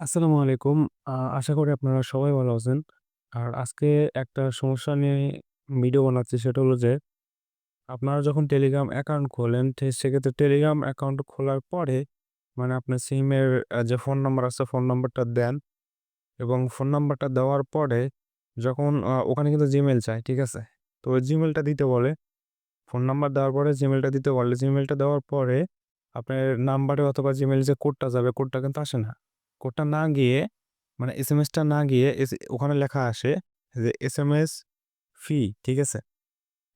আসসালামু আলাইকুম। আশা করি আপনারা সবাই ভালো আছেন। আর আজকে একটা সমস্যা নিয়ে ভিডিও বানাচ্ছি সেটা হলো যে, আপনারা যখন টেলিগ্রাম অ্যাকাউন্ট খোলেন সেক্ষেত্রে টেলিগ্রাম অ্যাকাউন্ট খোলার পরে মানে আপনার সিমের যে ফোন নাম্বার আছে ফোন নাম্বারটা দেন এবং ফোন নাম্বারটা দেওয়ার পরে যখন ওখানে কিন্তু জিমেইল চায়, ঠিক আছে? তো ওই জিমেইলটা দিতে বলে। ফোন নাম্বার দেওয়ার পরে জিমেইলটা দিতে বলে। জিমেইলটা দেওয়ার পরে আপনার নাম্বারে অথবা জিমেইলে যে কোডটা যাবে কোডটা কিন্তু আসে না। কোডটা না গিয়ে মানে এস এম এসটা না গিয়ে এস ওখানে লেখা আসে যে এস এম এস ফি, ঠিক আছে?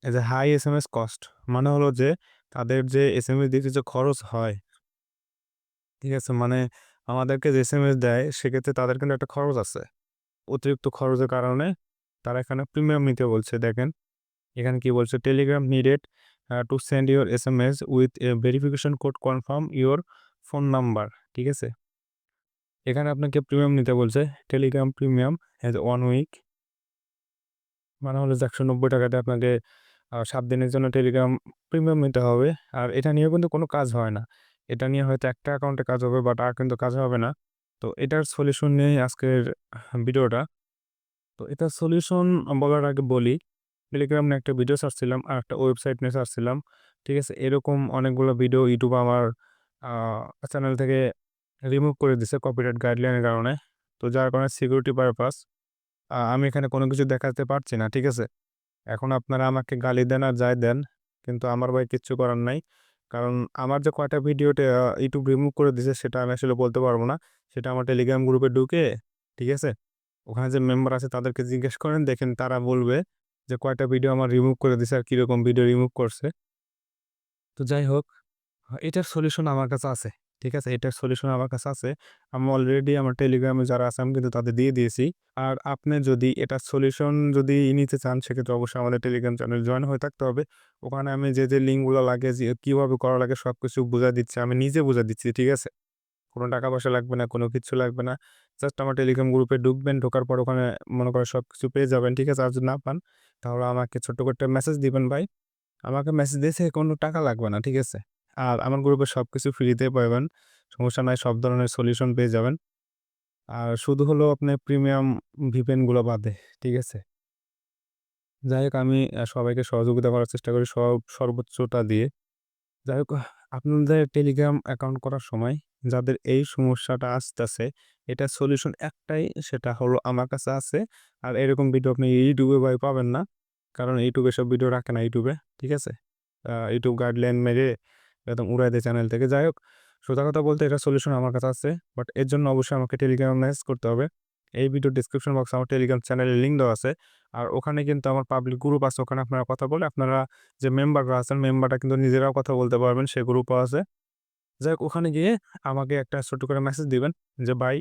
এই এ high S M S cost মানে হলো যে তাদের যে এস এম এস দিতে যে খরচ হয় ঠিক আছে? মানে আমাদেরকে যে এস এম এস দেয় সেক্ষেত্রে তাদের কিন্তু একটা খরচ আছে। অতিরিক্ত খরচের কারণে তারা এখানে প্রিমিয়াম নিতে বলছে দেখেন। এখানে কি বলছে Telegram needed to send your S M S with verification code confirm your phone number, ঠিক আছে? এখানে আপনাকে প্রিমিয়াম নিতে বলছে। Telegram premium has one week. মানে হলো যে ৳১৯০ দিয়ে আপনাকে সাত দিনের জন্য টেলিগ্রাম প্রিমিয়াম নিতে হবে। আর এটা নিয়েও কিন্তু কোনো কাজ হয় না। এটা নিয়ে হয়তো একটা অ্যাকাউন্টে কাজ হবে বাট আর কিন্তু কাজ হবে না। তো এটার সলিউশন নিয়েই আজকের ভিডিওটা। তো এটার সলিউশন বলার আগে বলি, টেলিগ্রাম নিয়ে একটা ভিডিও ছাড়ছিলাম আর একটা ওয়েবসাইট নিয়ে ছাড়ছিলাম। ঠিক আছে? এরকম অনেকগুলো ভিডিও ইউটিউব আমার চ্যানেল থেকে রিমুভ করে দিছে কপিরাইট গাইডলাইনের কারণে। তো যার কারণে সিকিউরিটি পারপাস আমি এখানে কোনো কিছু দেখাতে পারছি না, ঠিক আছে? এখন আপনারা আমাকে গালি দেন আর যাই দেন, কিন্তু আমার ভাই কিচ্ছু করার নাই। কারণ আমার যে কয়টা ভিডিওতে ইউটিউব রিমুভ করে দিছে সেটা আমি আসলে বলতে পারব না। সেটা আমার টেলিগ্রাম গ্রুপে ঢুকে, ঠিক আছে? ওখানে যে মেম্বার আছে তাদেরকে জিজ্ঞেস করেন দেখেন তারা বলবে যে কয়টা ভিডিও আমার রিমুভ করে দিছে আর কীরকম ভিডিও রিমুভ করছে। তো যাই হোক, এটার সলিউশন আমার কাছে আছে। ঠিক আছে? এটার সলিউশন আমার কাছে আছে। আমি অলরেডি আমার টেলিগ্রামে যারা আছে আমি কিন্তু তাদের দিয়ে দিয়েছি। আর আপনি যদি এটার সলিউশন যদি নিতে চান সেক্ষেত্রে অবশ্যই আমাদের টেলিগ্রাম চ্যানেলে জয়েন হয়ে থাকতে হবে। ওখানে আমি যে, যে লিঙ্কগুলো লাগে যে কীভাবে করা লাগে সব কিছু বোঝা দিচ্ছি। আমি নিজে বোঝা দিচ্ছি, ঠিক আছে? কোনো টাকা পয়সা লাগবে না, কোনো কিছু লাগবে না। জাস্ট আমার টেলিগ্রাম গ্রুপে ঢুকবেন, ঢোকার পর ওখানে মনে করেন সব কিছু পেয়ে যাবেন, ঠিক আছে? আর যদি না পান তাহলে আমাকে ছোট্ট করে মেসেজ দিবেন ভাই। আমাকে মেসেজ দিয়েছে কোনো টাকা লাগবে না, ঠিক আছে? আর আমার গ্রুপে সব কিছু ফ্রিতে পাবেন। সমস্যা নাই, সব ধরনের সলিউশন পেয়ে যাবেন। আর শুধু হলো আপনি প্রিমিয়াম ভিপেনগুলো বাদে, ঠিক আছে? যাই হোক আমি সবাইকে সহযোগিতা করার চেষ্টা করি সব সর্বোচ্চটা দিয়ে। যাই হোক আপনাদের টেলিগ্রাম অ্যাকাউন্ট করার সময় যাদের এই সমস্যাটা আসতেছে এটা সলিউশন একটাই সেটা হলো আমার কাছে আছে। আর এরকম ভিডিও আপনি ইউটিউবে ভাই পাবেন না। কারণ ইউটিউবে সব ভিডিও রাখে না ইউটিউবে, ঠিক আছে? ইউটিউব গাইডলাইন মেরে একদম উড়ায় দেয় চ্যানেল থেকে। যাই হোক, সোজা কথা বলতে এটা সলিউশন আমার কাছে আছে। বাট এর জন্য অবশ্যই আমাকে টেলিগ্রাম মেসেজ করতে হবে। এই ভিডিওর ডেসক্রিপশন বক্সে আমার টেলিগ্রাম চ্যানেলের লিঙ্ক দেওয়া আছে। আর ওখানে কিন্তু আমার পাবলিক গ্রুপ আছে। ওখানে আপনারা কথা বলে আপনারা যে মেম্বাররা আছেন মেম্বাররা কিন্তু নিজেরাও কথা বলতে পারবেন। সে গ্রুপও আছে। যাই হোক, ওখানে গিয়ে আমাকে একটা ছোট্ট করে মেসেজ দিবেন যে, ভাই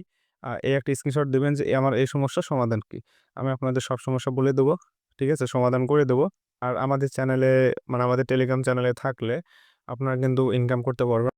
এই একটা স্ক্রিনশট দিবেন যে, আমার এই সমস্যার সমাধান কি? আমি আপনাদের সব সমস্যা বলে দেবো। ঠিক আছে? সমাধান করে দেবো। আর আমাদের চ্যানেলে মানে আমাদের টেলিগ্রাম চ্যানেলে থাকলে আপনারা কিন্তু ইনকাম করতে পারবেন।